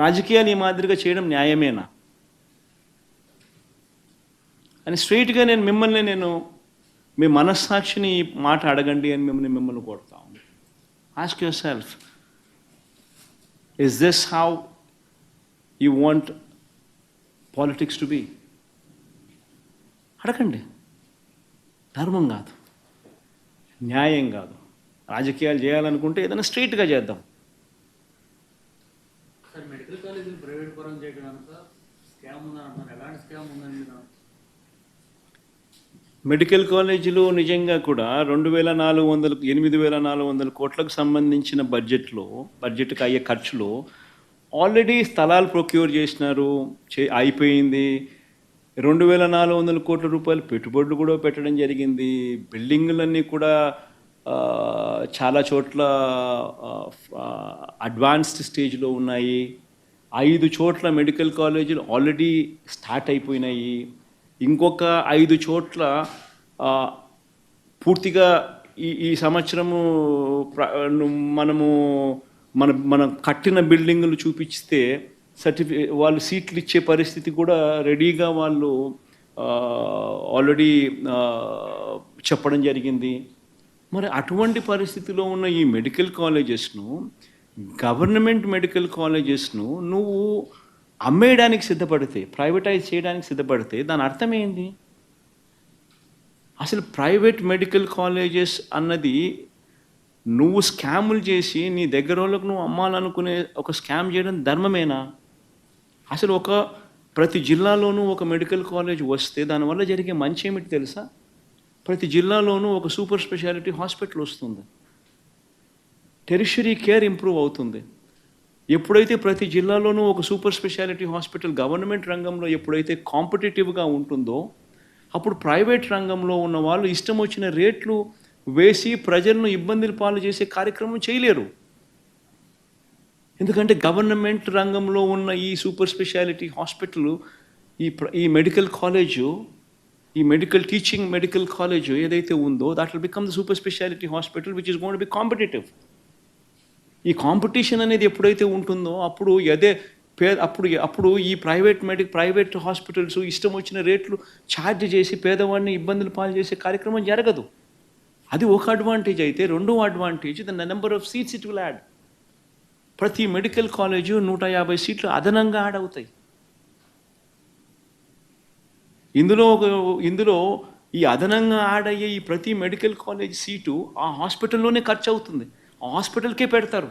రాజకీయాలు ఈ మాదిరిగా చేయడం న్యాయమేనా? అని స్ట్రైట్గా నేను మిమ్మల్ని నేను మీ మనస్సాక్షిని మాట అడగండి అని మిమ్మల్ని మిమ్మల్ని కోరుతాం ask yourself is this how you want politics to be అడగండి. ధర్మం కాదు న్యాయం కాదు. రాజకీయాలు చేయాలనుకుంటే ఏదైనా స్ట్రైట్గా చేద్దాం సార్ మెడికల్ వ్యాపారం చేయడం అంతా స్కామ్ ఉందని ఎలాంటి స్కామ్ మెడికల్ కాలేజీలో నిజంగా కూడా రెండు వేల నాలుగు వందల ఎనిమిది వేల నాలుగు వందల కోట్లకు సంబంధించిన బడ్జెట్లో బడ్జెట్కి అయ్యే ఖర్చులో ఆల్రెడీ స్థలాలు ప్రొక్యూర్ చేసినారు చే అయిపోయింది. రెండు వేల నాలుగు వందల కోట్ల రూపాయలు పెట్టుబడులు కూడా పెట్టడం జరిగింది. బిల్డింగులన్నీ కూడా చాలా చోట్ల అడ్వాన్స్డ్ స్టేజ్లో ఉన్నాయి. ఐదు చోట్ల మెడికల్ కాలేజీలు ఆల్రెడీ స్టార్ట్ అయిపోయినాయి. ఇంకొక ఐదు చోట్ల పూర్తిగా ఈ ఈ సంవత్సరము మనము మన మనం కట్టిన బిల్డింగులు చూపిస్తే సర్టిఫి వాళ్ళు సీట్లు ఇచ్చే పరిస్థితి కూడా రెడీగా వాళ్ళు ఆల్రెడీ చెప్పడం జరిగింది. మరి అటువంటి పరిస్థితిలో ఉన్న ఈ మెడికల్ కాలేజెస్ను గవర్నమెంట్ మెడికల్ కాలేజెస్ను నువ్వు అమ్మేయడానికి సిద్ధపడితే ప్రైవేటైజ్ చేయడానికి సిద్ధపడితే దాని అర్థం ఏంది? అసలు ప్రైవేట్ మెడికల్ కాలేజెస్ అన్నది నువ్వు స్కాములు చేసి నీ దగ్గర వాళ్ళకు నువ్వు అమ్మాలనుకునే ఒక స్కామ్ చేయడం ధర్మమేనా? అసలు ఒక ప్రతి జిల్లాలోనూ ఒక మెడికల్ కాలేజ్ వస్తే దానివల్ల జరిగే మంచి ఏమిటి తెలుసా? ప్రతి జిల్లాలోనూ ఒక సూపర్ స్పెషాలిటీ హాస్పిటల్ వస్తుంది. టెరిషరీ కేర్ ఇంప్రూవ్ అవుతుంది. ఎప్పుడైతే ప్రతి జిల్లాలోనూ ఒక సూపర్ స్పెషాలిటీ హాస్పిటల్ గవర్నమెంట్ రంగంలో ఎప్పుడైతే కాంపిటేటివ్గా ఉంటుందో అప్పుడు ప్రైవేట్ రంగంలో ఉన్న వాళ్ళు ఇష్టం వచ్చిన రేట్లు వేసి ప్రజలను ఇబ్బందులు పాలు చేసే కార్యక్రమం చేయలేరు. ఎందుకంటే గవర్నమెంట్ రంగంలో ఉన్న ఈ సూపర్ స్పెషాలిటీ హాస్పిటల్ ఈ ప్ర- ఈ మెడికల్ కాలేజు ఈ మెడికల్ టీచింగ్ మెడికల్ కాలేజ్ ఏదైతే ఉందో that will become the super speciality hospital which is gonna be competitive ఈ కాంపిటీషన్ అనేది ఎప్పుడైతే ఉంటుందో అప్పుడు అదే పే అప్పుడు అప్పుడు ఈ ప్రైవేట్ మెడిక్ ప్రైవేట్ హాస్పిటల్స్ ఇష్టం వచ్చిన రేట్లు ఛార్జ్ చేసి పేదవాడిని ఇబ్బందులు పాలు చేసే కార్యక్రమం జరగదు. అది ఒక అడ్వాంటేజ్ అయితే రెండో advantage the number of seats it will add ప్రతి మెడికల్ కాలేజు నూట యాభై సీట్లు అదనంగా యాడ్ అవుతాయి. ఇందులో ఒక ఇందులో ఈ అదనంగా యాడ్ అయ్యే ఈ ప్రతి మెడికల్ కాలేజ్ సీటు ఆ హాస్పిటల్లోనే ఖర్చు అవుతుంది. హాస్పిటల్కే పెడతారు.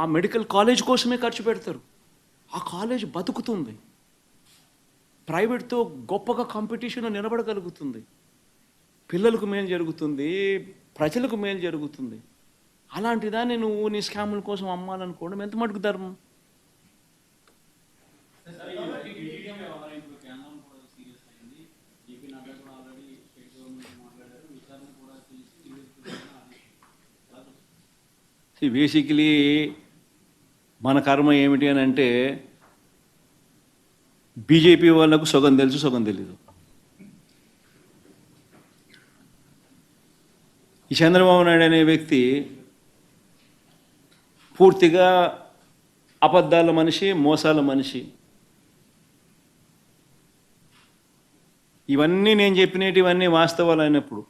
ఆ మెడికల్ కాలేజ్ కోసమే ఖర్చు పెడతారు. ఆ కాలేజ్ బతుకుతుంది. ప్రైవేట్తో గొప్పగా కాంపిటీషన్లో నిలబడగలుగుతుంది. పిల్లలకు మేలు జరుగుతుంది ప్రజలకు మేలు జరుగుతుంది. అలాంటి దాన్ని నువ్వు నీ స్కాముల కోసం అమ్మాలనుకోవడం ఎంత మటుకు ధర్మం టీటీడీ వ్యవహారం ఇప్పుడు కేంద్రం కూడా సీరియస్ అయింది ఏపీ నడ్డా కూడా ఆల్రెడీ స్టేట్ గవర్నమెంట్ మాట్లాడారు విచారణ కూడా చేసి నివేదిక అది బేసికలీ మన కర్మ ఏమిటి అని అంటే బీజేపీ వాళ్ళకు సగం తెలుసు సగం తెలీదు. ఈ చంద్రబాబు నాయుడు అనే వ్యక్తి పూర్తిగా అబద్ధాల మనిషి మోసాల మనిషి. ఇవన్నీ నేను చెప్పినటివన్నీ వాస్తవాలు అయినప్పుడు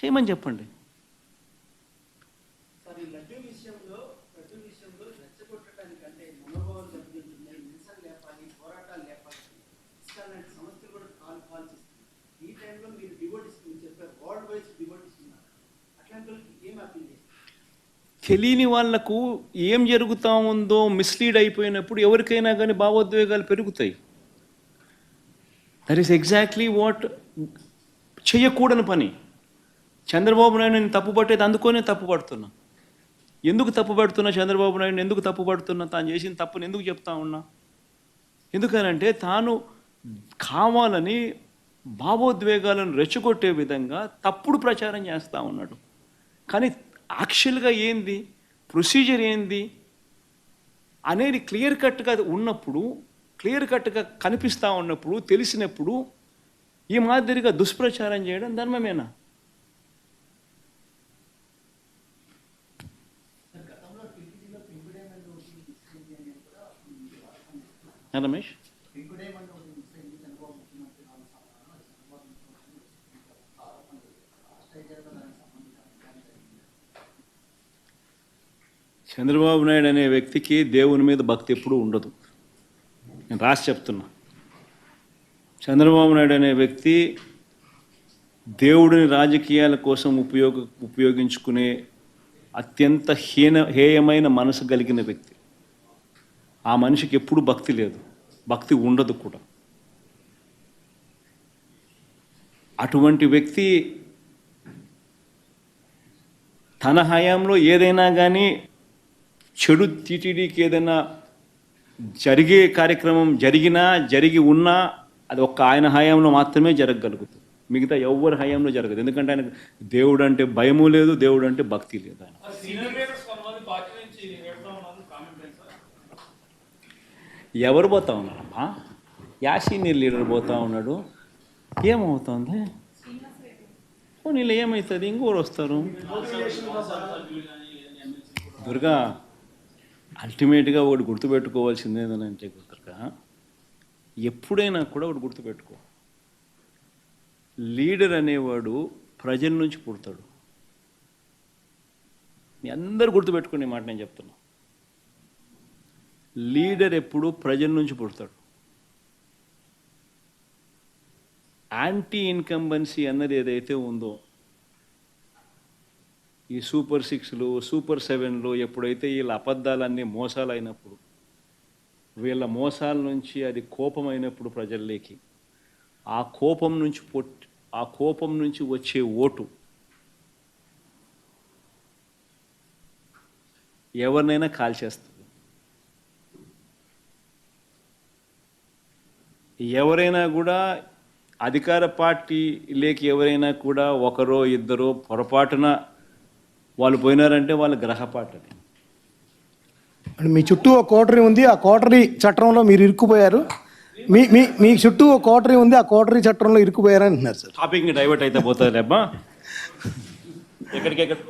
చేయమని చెప్పండి. తెలియని వాళ్ళకు ఏం జరుగుతా ఉందో మిస్లీడ్ అయిపోయినప్పుడు ఎవరికైనా కానీ భావోద్వేగాలు పెరుగుతాయి. దట్ ఈస్ ఎగ్జాక్ట్లీ వాట్ చేయకూడని పని. చంద్రబాబు నాయుడు నేను తప్పు పట్టేది అందుకోనే తప్పు పడుతున్నా. ఎందుకు తప్పు పడుతున్నా చంద్రబాబు నాయుడు? ఎందుకు తప్పు పడుతున్నా? తాను చేసిన తప్పుని ఎందుకు చెప్తా ఉన్నా? ఎందుకనంటే తాను కావాలని భావోద్వేగాలను రెచ్చగొట్టే విధంగా తప్పుడు ప్రచారం చేస్తూ ఉన్నాడు. కానీ యాక్చువల్గా ఏంది? ప్రొసీజర్ ఏంది? అనేది క్లియర్ కట్గా ఉన్నప్పుడు క్లియర్ కట్గా కనిపిస్తూ ఉన్నప్పుడు తెలిసినప్పుడు ఈ మాదిరిగా దుష్ప్రచారం చేయడం ధర్మమేనా? రమేష్. చంద్రబాబు నాయుడు అనే వ్యక్తికి దేవుని మీద భక్తి ఎప్పుడూ ఉండదు. నేను రాసి చెప్తున్నా. చంద్రబాబు నాయుడు అనే వ్యక్తి దేవుడిని రాజకీయాల కోసం ఉపయోగ ఉపయోగించుకునే అత్యంత హీన హేయమైన మనసు కలిగిన వ్యక్తి. ఆ మనిషికి ఎప్పుడు భక్తి లేదు. భక్తి ఉండదు కూడా. అటువంటి వ్యక్తి తన హయాంలో ఏదైనా కానీ చెడు టీటీడీకి ఏదైనా జరిగే కార్యక్రమం జరిగినా జరిగి ఉన్నా అది ఒక్క ఆయన హయాంలో మాత్రమే జరగగలుగుతుంది. మిగతా ఎవరి హయాంలో జరగదు. ఎందుకంటే ఆయన దేవుడు అంటే భయము లేదు దేవుడు అంటే భక్తి లేదు ఆయన సీనియర్ లీడర్స్ కొంతమంది పార్టీ నుంచి వెళ్తా ఉన్నారు కామెంట్ ఏంటి సార్ ఎవరు పోతా ఉన్నారమ్మా యా సీనియర్ లీడర్ పోతా ఉన్నాడు. ఏమవుతుంది? నీళ్ళు ఏమవుతుంది ఇంకోరు వస్తారు. దుర్గా అల్టిమేట్గా ఒకటి గుర్తుపెట్టుకోవాల్సింది ఏంటంటే దుర్గా ఎప్పుడైనా కూడా ఒకటి గుర్తుపెట్టుకో. లీడర్ అనేవాడు ప్రజల నుంచి పుడతాడు. మీ అందరు గుర్తుపెట్టుకునే మాట నేను చెప్తున్నా. లీడర్ ఎప్పుడు ప్రజల నుంచి పుడతాడు. యాంటీ ఇన్కంబెన్సీ అన్నది ఏదైతే ఉందో ఈ సూపర్ సిక్స్లు సూపర్ సెవెన్లు ఎప్పుడైతే వీళ్ళ అబద్ధాలన్నీ మోసాలు అయినప్పుడు వీళ్ళ మోసాల నుంచి అది కోపం అయినప్పుడు ప్రజల్లోకి ఆ కోపం నుంచి పొట్టి ఆ కోపం నుంచి వచ్చే ఓటు ఎవరినైనా కాల్చేస్తుంది. ఎవరైనా కూడా అధికార పార్టీ లేక ఎవరైనా కూడా ఒకరో ఇద్దరో పొరపాటున వాళ్ళు పోయినారంటే వాళ్ళ గ్రహపాటు అది. అండ్ మీ చుట్టూ ఒక కోటరీ ఉంది ఆ కోటరీ చట్టంలో మీరు ఇరుక్కుపోయారు. మీ మీ మీ చుట్టూ ఒక కోటరీ ఉంది ఆ కోటరీ చట్టంలో ఇరుక్కుపోయారు అంటున్నారు సార్. టాపిక్ని డైవర్ట్ అయితే పోతుంది లేబ్బా ఎక్కడికెక్కడ